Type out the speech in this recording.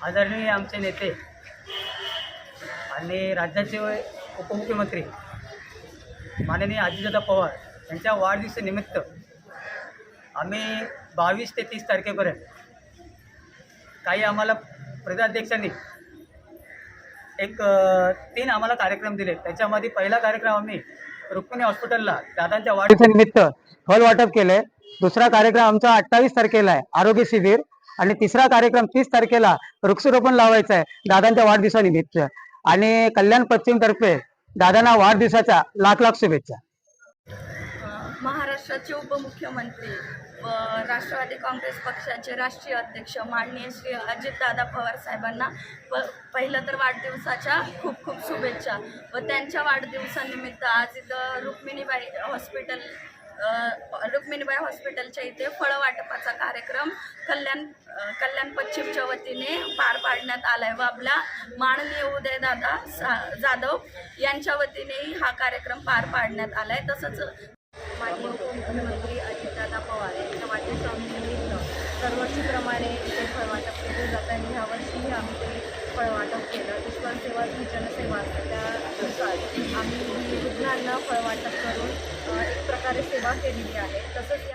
आदरणीय आमचे नेते आणि राज्याचे उपमुख्यमंत्री माननीय अजितदादा पवार यांच्या वाढदिवसानिमित्त आम्ही बावीस ते तीस तारखेपर्यंत काही आम्हाला प्रदेशाध्यक्षांनी एक तीन आम्हाला कार्यक्रम दिले. त्याच्यामध्ये पहिला कार्यक्रम आम्ही रुक्मिणी हॉस्पिटलला दादांच्या वाढदिवसानिमित्त फल वाटप केलंय दुसरा कार्यक्रम आमचा अठ्ठावीस तारखेला आहे. आरोग्य शिबिर. आणि तिसरा कार्यक्रम तीस तारखेला वृक्षारोपण लावायचं आहे दादांच्या वाढदिवसानिमित्त. आणि कल्याण पश्चिम तर्फे दादांना वाढदिवसाच्या लाख लाख शुभेच्छा. महाराष्ट्राचे उपमुख्यमंत्री व राष्ट्रवादी काँग्रेस पक्षाचे राष्ट्रीय अध्यक्ष माननीय श्री अजितदादा पवार साहेबांना प पहिलं तर वाढदिवसाच्या खूप खूप शुभेच्छा व त्यांच्या वाढदिवसानिमित्त आज इथं रुक्मिणीबाई हॉस्पिटल रुक्मिणीबाई हॉस्पिटलच्या इथे फळं वाटपाचा कार्यक्रम कल्याण कल्याण पश्चिमच्या वतीने पार पाडण्यात आलाय व आपला माननीय उदयदादा सा जाधव यांच्या वतीनेही हा कार्यक्रम पार पाडण्यात आलाय. तसंच माजी उपमुख्यमंत्री अजितदादा पवार यांच्या वाटेस्वामीनिमित्त दरवर्षीप्रमाणे इथे फळवाटप केले जात आहे. ह्यावर्षीही आम्ही ते फळवाटप केलं. ईश्वर सेवा ही जनसेवा असते त्यानुसार आम्ही वृद्धांना फळवाटप करून अ, सेवा केलेली आहे. तसंच या